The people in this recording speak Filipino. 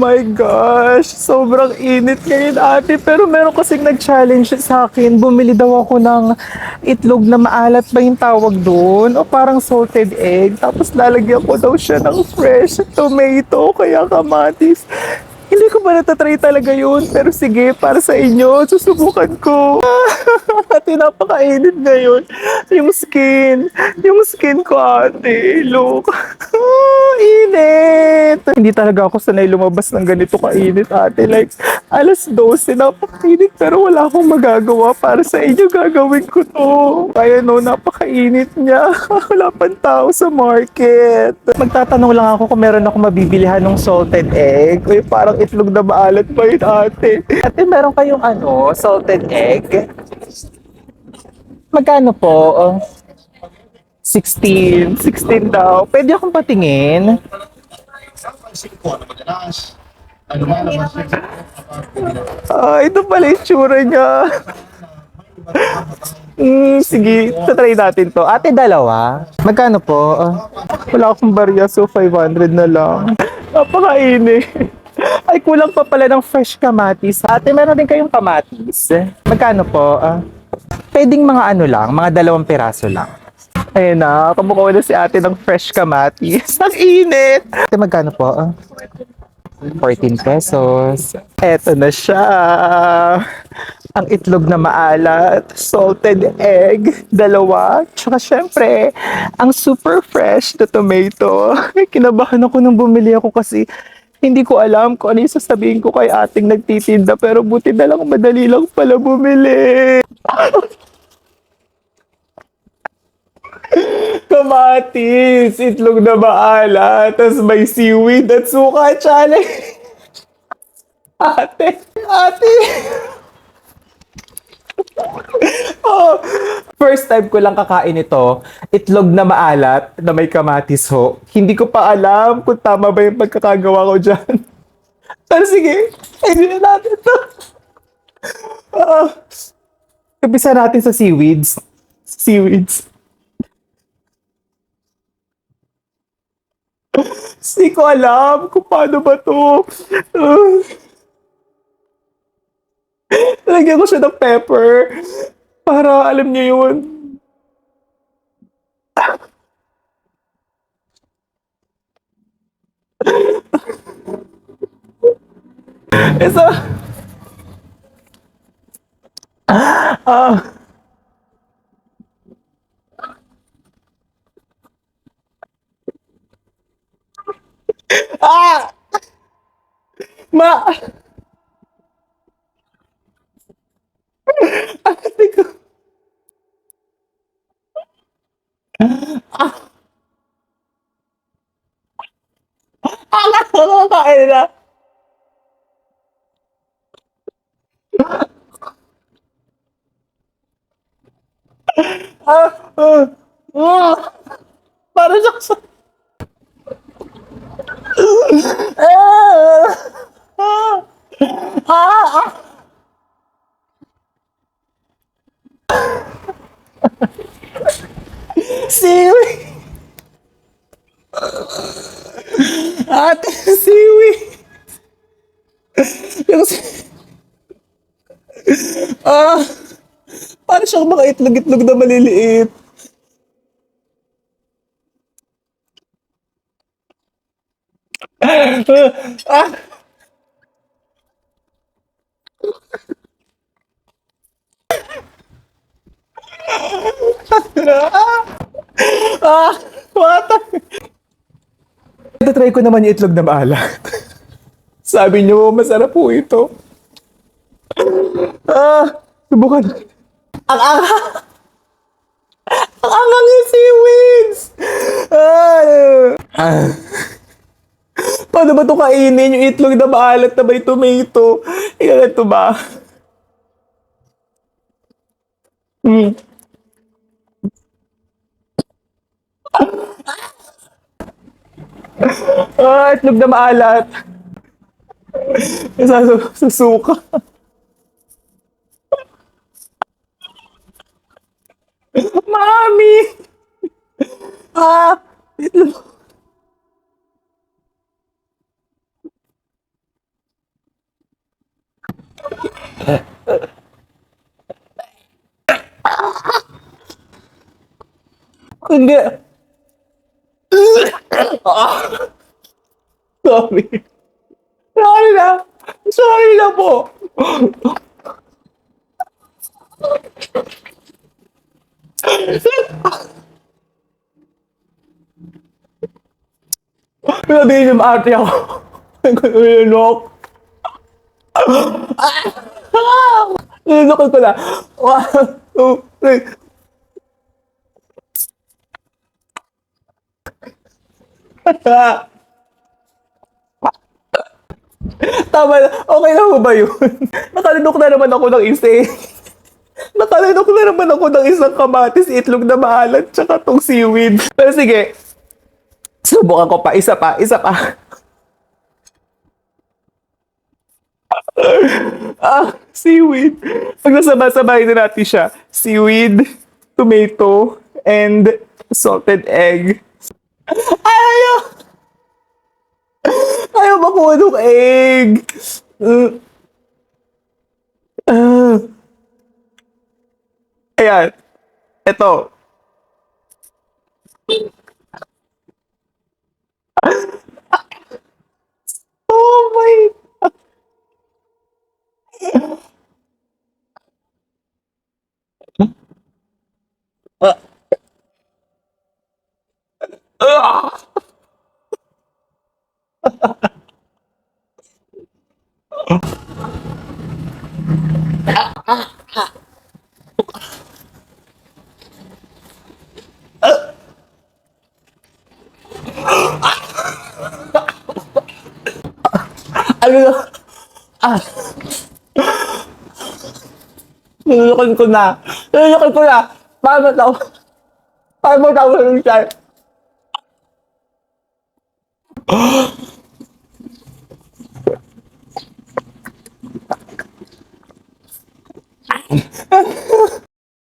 my gosh, sobrang init ngayon ate. Pero meron kasing nag-challenge sa akin. Bumili daw ako ng itlog na maalat ba yung tawag doon? O parang salted egg. Tapos lalagyan ko daw siya ng fresh tomato, kaya kamatis. Hindi ko pa natatry talaga yun. Pero sige, para sa inyo, susubukan ko. ate, napakainit ngayon. Yung skin. Yung skin ko, ate. Look. init. Hindi talaga ako sanay lumabas ng ganito kainit, ate. Like, alas 12, napakainit. Pero wala akong magagawa. Para sa inyo, gagawin ko to. Kaya no, napakainit niya. wala pang tao sa market. Magtatanong lang ako kung meron ako mabibilihan ng salted egg. Uy, parang itlog na maalat pa yun, ate. Ate, meron kayong ano, salted egg? Magkano po? Oh, 16. 16 daw. Pwede akong patingin? Singko, ano madalas? Ano nga naman siya? Ah, ito pala yung tsura niya. Mm, sige, tatry natin to. Ate, dalawa. Magkano po? Wala akong barya, so 500 na lang. Napakainit. Ay, kulang pa pala ng fresh kamatis. Ate, meron din kayong kamatis. Magkano po? Ah, pwedeng mga ano lang, mga dalawang piraso lang. Ayun na, kumukuha na si ate ng fresh kamatis. Ang init! Ate, magkano po? Ah, 14 pesos. Eto na siya. Ang itlog na maalat, salted egg, dalawa. Tsaka syempre, ang super fresh na tomato. Kinabahan ako nung bumili ako kasi hindi ko alam kung ano yung sasabihin ko kay ating nagtitinda pero buti na lang madali lang pala bumili. Kamatis, itlog na maalat, tas may seaweed at suka challenge. Ate, ate. oh, first time ko lang kakain ito, itlog na maalat na may kamatis ho. Hindi ko pa alam kung tama ba yung pagkakagawa ko dyan. Pero sige, hindi na natin to. Ah, Umpisa natin sa seaweeds. Seaweeds. Hindi ko alam kung paano ba to. Uh, Lagyan ko siya ng pepper. Para alam niyo yun. Isa. Ah. Ah! Ma! Ate ko. Ah! Ah! Nakakain na. Ah! Ah! Ah! Sa... Ah! Ah! Ah! Siwi! Ate, siwi! Yung si- Ah! Para siyang mga itlog-itlog na maliliit. Ah! Ah! What? Ito try ko naman yung itlog na maalat. Sabi niyo, masarap po ito. Ah! Subukan. Ang anghang! Ang anghang yung seaweeds! Ah! ah. Paano ba ito kainin? Yung itlog na maalat na may tomato. Ika ito ba? Hmm. Ah, itlog na maalat. Sa, sa. Mami! Ah, itlog. Hindi. Sorry. Sorry na. Sorry na po. Sabihin yung ate ako. Nilunok. Nilunok ko na. One, two, three. Tama. Okay na ba yun? Nakalinok na naman ako ng isa eh. Nakalinok na naman ako ng isang kamatis, itlog na maalat, tsaka tong seaweed. Pero sige, subukan ko pa. Isa pa, isa pa. ah, seaweed. Pag nasabay-sabay na natin siya, seaweed, tomato, and salted egg. Ayaw! Ayaw makuha ng egg. Uh, ayan. Ito. Oh my Ah! Ano? Ah. Nilulukan ko na. Nilulukan ko na. Paano tao? Paano tao ng siya?